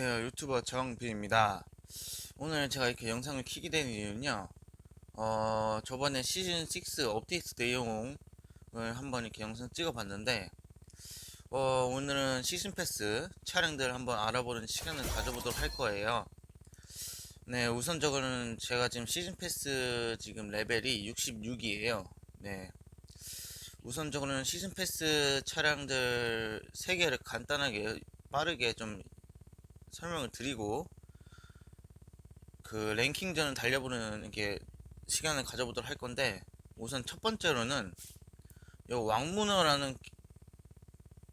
안녕하세요. 유튜버 정비입니다. 오늘 제가 이렇게 영상을 키게 된 이유는요. 어 저번에 시즌 6 업데이트 내용을 한번 이렇게 영상 찍어 봤는데 어 오늘은 시즌 패스 차량들 한번 알아보는 시간을 가져보도록 할 거예요. 네 우선적으로는 제가 지금 시즌 패스 지금 레벨이 66이에요. 네. 우선적으로는 시즌 패스 차량들 3개를 간단하게 빠르게 좀 설명을 드리고 그 랭킹전을 달려보는 이게 시간을 가져보도록 할 건데 우선 첫 번째로는 요 왕문어라는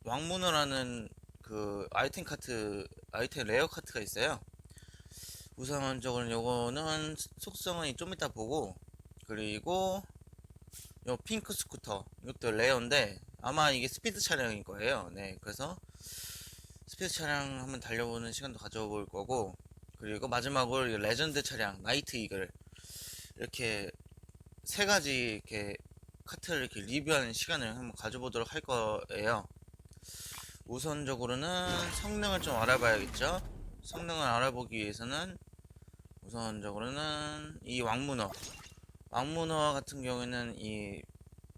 왕문어라는 그 아이템 카트 아이템 레어 카트가 있어요. 우선적으로는 요거는 속성은 좀 이따 보고 그리고 요 핑크 스쿠터 이것도 레어인데 아마 이게 스피드 차량일 거예요. 네, 그래서 스피드 차량 한번 달려보는 시간도 가져볼 거고 그리고 마지막으로 이 레전드 차량 나이트 이글 이렇게 세 가지 이렇게 카트를 이렇게 리뷰하는 시간을 한번 가져보도록 할 거예요. 우선적으로는 성능을 좀 알아봐야겠죠. 성능을 알아보기 위해서는 우선적으로는 이 왕문어 왕문어 같은 경우에는 이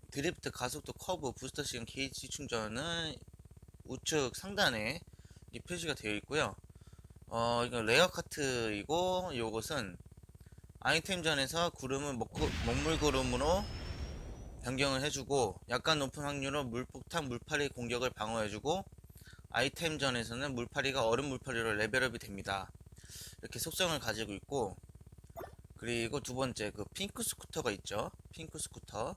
드리프트 가속도 커브 부스터 시간 게이지 충전은 우측 상단에 이 표시가 되어 있고요. 어, 이거 레어 카트이고 요것은 아이템전에서 구름을 먹물 구름으로 변경을 해주고 약간 높은 확률로 물폭탄 물파리 공격을 방어해주고 아이템전에서는 물파리가 얼음 물파리로 레벨업이 됩니다. 이렇게 속성을 가지고 있고 그리고 두 번째 그 핑크 스쿠터가 있죠. 핑크 스쿠터.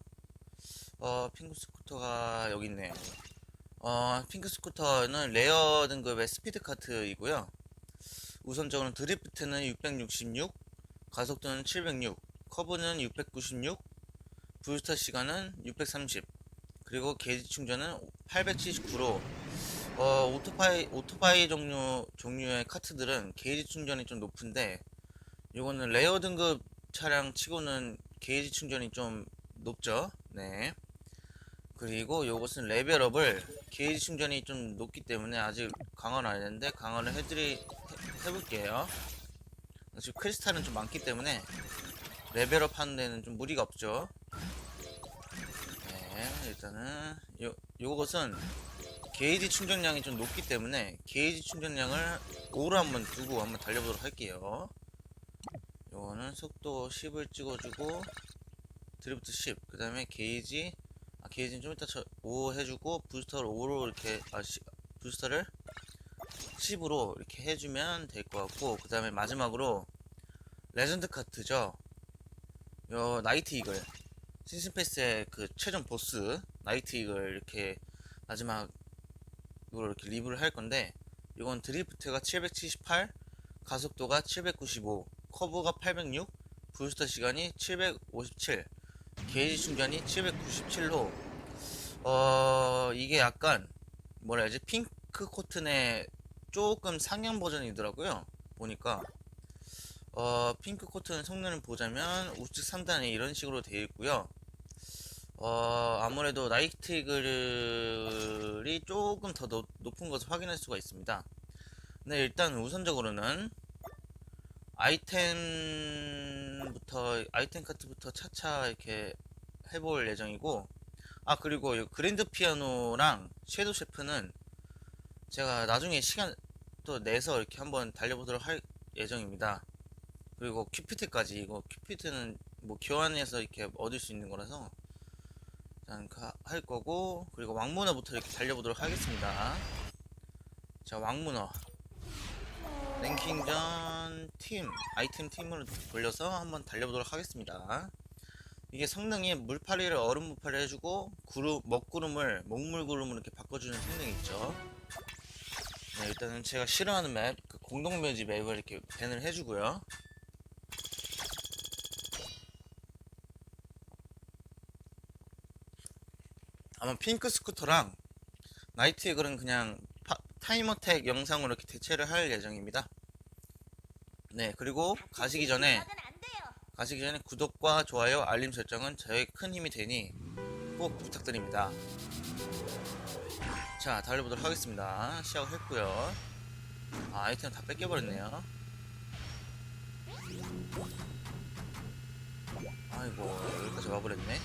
어, 핑크 스쿠터가 여기 있네요. 어, 핑크 스쿠터는 레어 등급의 스피드 카트이고요. 우선적으로 드리프트는 666, 가속도는 706, 커브는 696, 부스터 시간은 630, 그리고 게이지 충전은 879로 어, 오토바이 오토바이 종류 종류의 카트들은 게이지 충전이 좀 높은데 이거는 레어 등급 차량 치고는 게이지 충전이 좀 높죠. 네. 그리고 요것은 레벨업을 게이지 충전이 좀 높기 때문에 아직 강화를 안 했는데 강화를 해드리 해, 해볼게요. 지금 크리스탈은 좀 많기 때문에 레벨업 하는 데는 좀 무리가 없죠. 네, 일단은 요 요것은 게이지 충전량이 좀 높기 때문에 게이지 충전량을 5로 한번 두고 한번 달려보도록 할게요. 요거는 속도 10을 찍어주고 드리프트 10, 그 다음에 게이지 아, 게이지는 좀 이따 저, 5 해주고 부스터를 5로 이렇게 아 시, 부스터를 10으로 이렇게 해주면 될 것 같고 그 다음에 마지막으로 레전드 카트죠? 요 나이트 이글. 패스의 그 최종 보스 나이트 이글 이렇게 마지막 이걸 이렇게 리뷰를 할 건데 이건 드리프트가 778 가속도가 795 커브가 806 부스터 시간이 757 게이지 충전이 797로 어 이게 약간 뭐라 해야지? 핑크 코튼의 조금 상향 버전이더라고요. 보니까. 어 핑크 코튼 성능을 보자면 우측 상단에 이런 식으로 되어 있고요. 어 아무래도 나이트 이글이 조금 더 높, 높은 것을 확인할 수가 있습니다. 네 일단 우선적으로는 아이템부터 아이템 카트부터 차차 이렇게 해볼 예정이고 아 그리고 이 그랜드 피아노랑 섀도우 셰프는 제가 나중에 시간 또 내서 이렇게 한번 달려보도록 할 예정입니다. 그리고 큐피트까지 이거 큐피트는 뭐 교환해서 이렇게 얻을 수 있는 거라서 일단 가- 할 거고 그리고 왕문어부터 이렇게 달려보도록 하겠습니다. 자 왕문어. 랭킹전 팀 아이템 팀으로 돌려서 한번 달려보도록 하겠습니다. 이게 성능이 물파리를 얼음 물파리 해주고 구름 먹구름을 먹물 구름으로 이렇게 바꿔주는 성능이 있죠. 네, 일단은 제가 싫어하는 맵, 그 공동 묘지 맵을 이렇게 밴을 해주고요. 아마 핑크 스쿠터랑 나이트 에글은 그냥 파- 타임어택 영상으로 이렇게 대체를 할 예정입니다. 네, 그리고 가시기 전에 가시기 전에 구독과 좋아요, 알림 설정은 저의 큰 힘이 되니 꼭 부탁드립니다. 자, 달려보도록 하겠습니다. 시작을 했고요. 아, 아이템 다 뺏겨버렸네요. 아이고, 여기까지 와버렸네.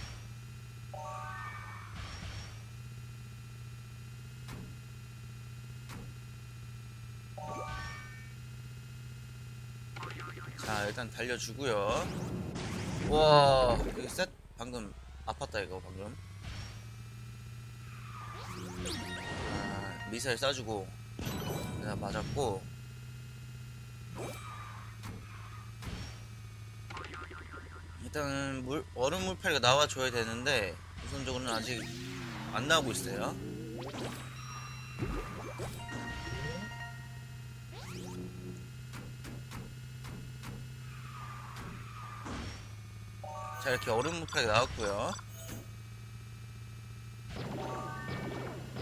자, 일단 달려주고요. 와, 이거 셋 방금 아팠다 이거 방금. 아, 미사일 쏴주고 내가 맞았고 일단은 물 얼음 물파리가 나와줘야 되는데 우선적으로는 아직 안 나오고 있어요. 자 이렇게 얼음 물파리가 나왔고요.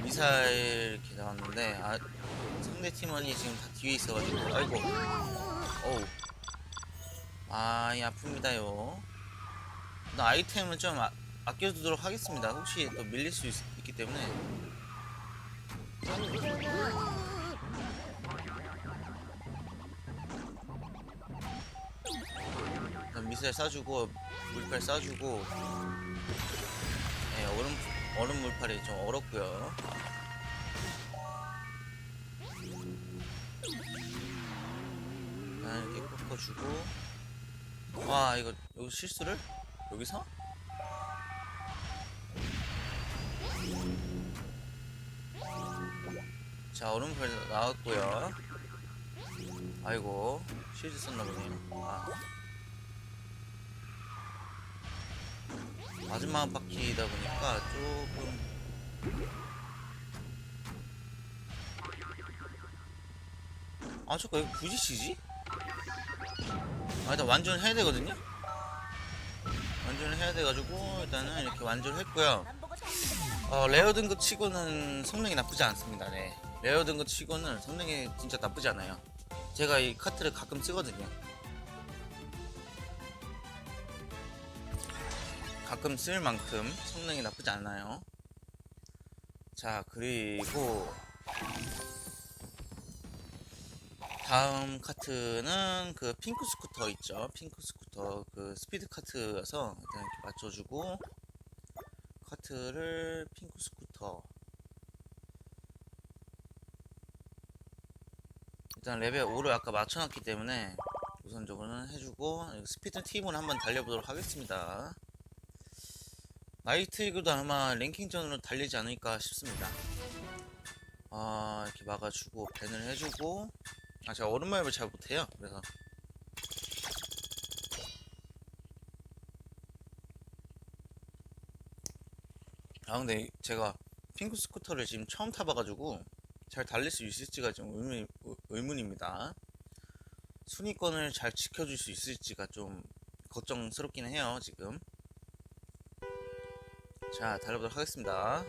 미사일 이렇게 나왔는데 아 상대 팀원이 지금 다 뒤에 있어가지고 아이고 어우 많이 아픕니다요. 나 아이템은 좀 아, 아껴두도록 하겠습니다. 혹시 또 밀릴 수 있, 있기 때문에 미사일 쏴주고 물팔 쏴주고 네, 얼음 얼음 물팔이 좀 얼었고요. 아, 이렇게 꺾어주고 와 이거 이거 실수를 여기서? 자 얼음풀 나왔고요 아이고 실수 썼나 보네요 아. 마지막 바퀴다 보니까 조금 아 저거 왜 굳이 치지? 아 일단 완전을 해야 되거든요? 완전을 해야 돼가지고 일단은 이렇게 완전을 했고요. 어, 레어 등급 치고는 성능이 나쁘지 않습니다. 네. 레어 등급 치고는 성능이 진짜 나쁘지 않아요. 제가 이 카트를 가끔 쓰거든요 가끔 쓸 만큼 성능이 나쁘지 않아요 자 그리고 다음 카트는 그 핑크 스쿠터 있죠. 핑크 스쿠터 그 스피드 카트여서 일단 이렇게 맞춰주고 카트를 핑크 스쿠터 일단 레벨 5를 아까 맞춰놨기 때문에 우선적으로는 해주고 스피드 팀으로 한번 달려보도록 하겠습니다. 나이트 이그도 아마 랭킹전으로 달리지 않을까 싶습니다. 아 이렇게 막아주고 밴을 해주고. 아 제가 얼음마입을 잘 못해요 그래서. 아 근데 제가 핑크 스쿠터를 지금 처음 타봐가지고 잘 달릴 수 있을지가 좀 의문, 의문입니다. 순위권을 잘 지켜줄 수 있을지가 좀 걱정스럽긴 해요 지금 자 달려보도록 하겠습니다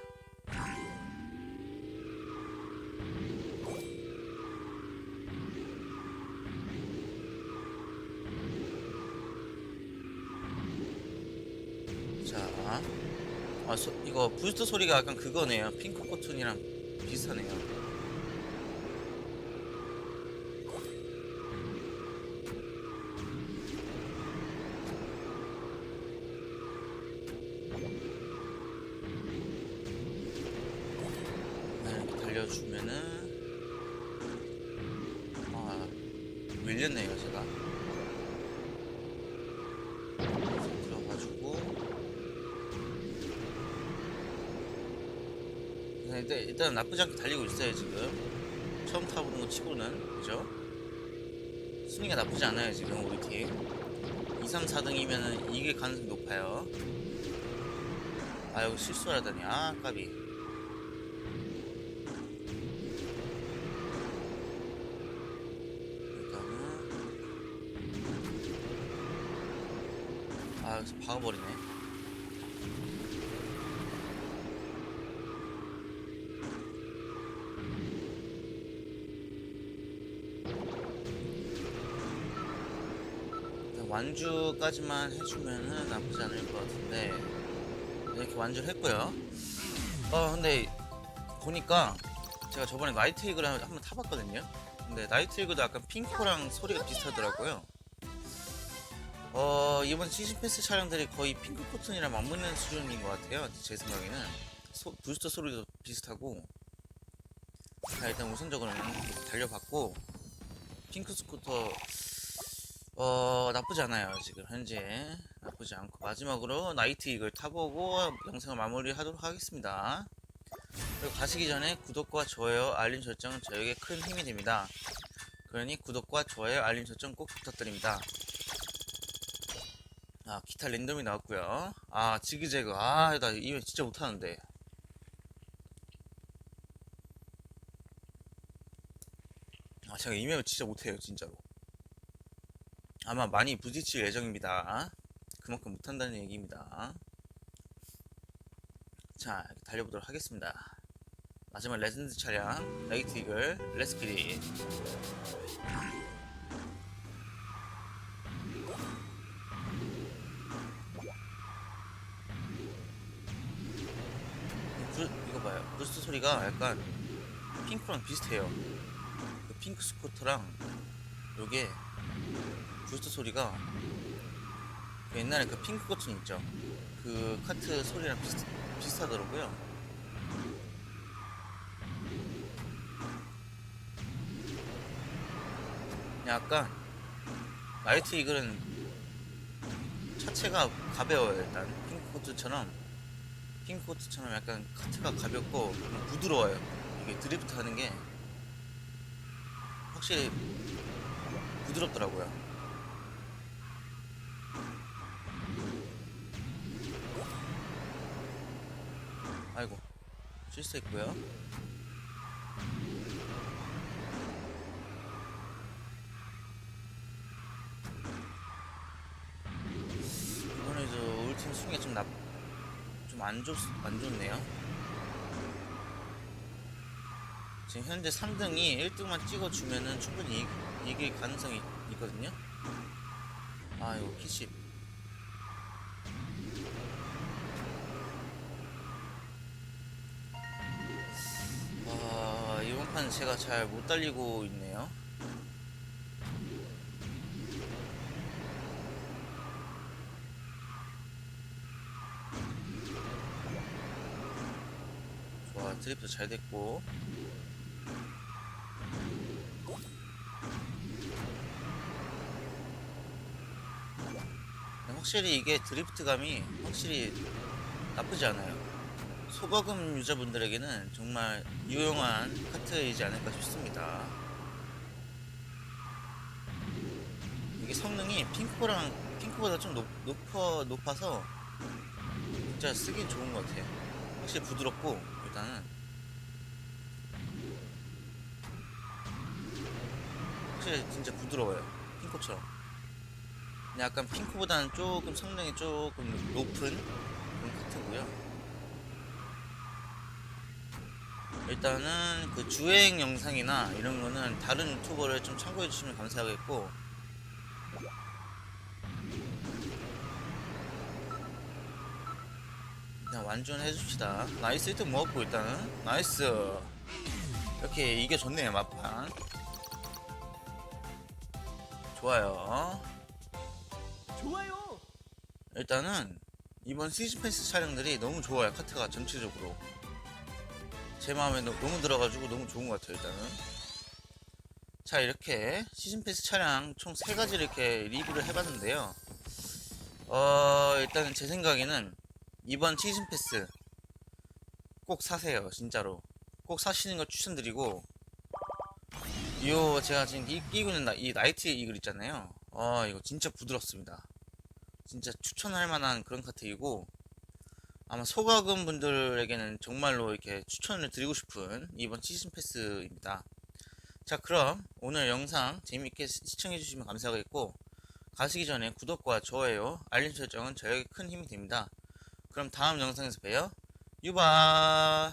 자, 아, 소, 이거 부스터 소리가 약간 그거네요. 핑크 코튼이랑 비슷하네요. 네, 이렇게 달려주면은 아 밀렸네요 제가. 들어가지고. 네, 일단, 일단 나쁘지 않게 달리고 있어요 지금. 처음 타보는 거 치고는. 그죠? 순위가 나쁘지 않아요 지금 우리 팀. 2, 3, 4등이면은 이길 가능성이 높아요. 아 여기 실수를 하다니. 아 까비 일단은 아 여기서 박아버리네. 일단 완주까지만 해주면은 나쁘지 않을 것 같은데 이렇게 완주를 했고요. 어 근데 보니까 제가 저번에 나이트 이그를 한번 타봤거든요. 근데 나이트리그도 약간 핑크랑 소리가 비슷하더라고요. 어 이번 시즌 패스 차량들이 거의 핑크 코튼이랑 맞먹는 수준인 것 같아요. 제 생각에는 소, 부스터 소리도 비슷하고 자 일단 우선적으로는 달려봤고 핑크 스쿠터 어 나쁘지 않아요 지금 현재 나쁘지 않고 마지막으로 나이트 이글 타보고 영상을 마무리하도록 하겠습니다. 그리고 가시기 전에 구독과 좋아요, 알림 설정은 저에게 큰 힘이 됩니다. 그러니 구독과 좋아요, 알림 설정 꼭 부탁드립니다. 아, 기타 랜덤이 나왔고요. 아, 지그재그. 아, 나 이거 진짜 못하는데. 아, 제가 이메일 진짜 못해요, 진짜로. 아마 많이 부딪힐 예정입니다. 그만큼 못한다는 얘기입니다. 자, 달려보도록 하겠습니다. 마지막 레전드 차량, 레이트 이글, 레스키리. 부, 이거 봐요. 부스트 소리가 약간 핑크랑 비슷해요. 그 핑크 스쿠터랑 요게 부스트 소리가 그 옛날에 그 핑크 코튼 있죠. 그 카트 소리랑 비슷, 비슷하더라고요. 약간 나이트 이글은 차체가 가벼워요 일단 핑크 코트처럼 핑크 코트처럼 약간 카트가 가볍고 좀 부드러워요. 이게 드리프트 하는 게 확실히 부드럽더라고요. 아이고 실수했고요. 이번에도 울팀 승리가 좀 나, 좀 안 좋, 안 좋네요. 지금 현재 3등이 1등만 찍어주면은 충분히 이, 이길 가능성이 있거든요. 아, 이거 키십. 아, 이번 판 제가 잘 못 달리고 있네요. 좋아, 드리프트 잘 됐고. 확실히 이게 드리프트감이 확실히 나쁘지 않아요. 소거금 유저분들에게는 정말 유용한 카트이지 않을까 싶습니다. 이게 성능이 핑크랑 핑크보다 좀 높, 높아, 높아서 진짜 쓰긴 좋은 것 같아요. 확실히 부드럽고 일단은 확실히 진짜 부드러워요. 핑크처럼. 근데 약간 핑크보다는 조금 성능이 조금 높은 그런 카트고요. 일단은 그 주행 영상이나 이런 거는 다른 유튜버를 좀 참고해 주시면 감사하겠고 일단 완주해 줍시다 나이스 1등 먹었고 일단은 나이스 이렇게 이겨줬네요 막판 좋아요. 좋아요. 일단은 이번 시즌 패스 차량들이 너무 좋아요 카트가 전체적으로. 제 마음에 너, 무 들어가지고 너무 좋은 것 같아요 일단은. 자 이렇게 시즌 패스 차량 총 세 가지를 이렇게 리뷰를 해봤는데요. 어 일단은 제 생각에는 이번 시즌 패스 꼭 사세요 진짜로. 꼭 사시는 걸 추천드리고 이 제가 지금 이- 끼고 있는 나- 이 나이트 이글 있잖아요 어 이거 진짜 부드럽습니다 진짜 추천할 만한 그런 카트이고 아마 소가금 분들에게는 정말로 이렇게 추천을 드리고 싶은 이번 시즌 패스입니다. 자 그럼 오늘 영상 재밌게 시- 시청해 주시면 감사하겠고 가시기 전에 구독과 좋아요, 알림 설정은 저에게 큰 힘이 됩니다. 그럼 다음 영상에서 봬요. 유바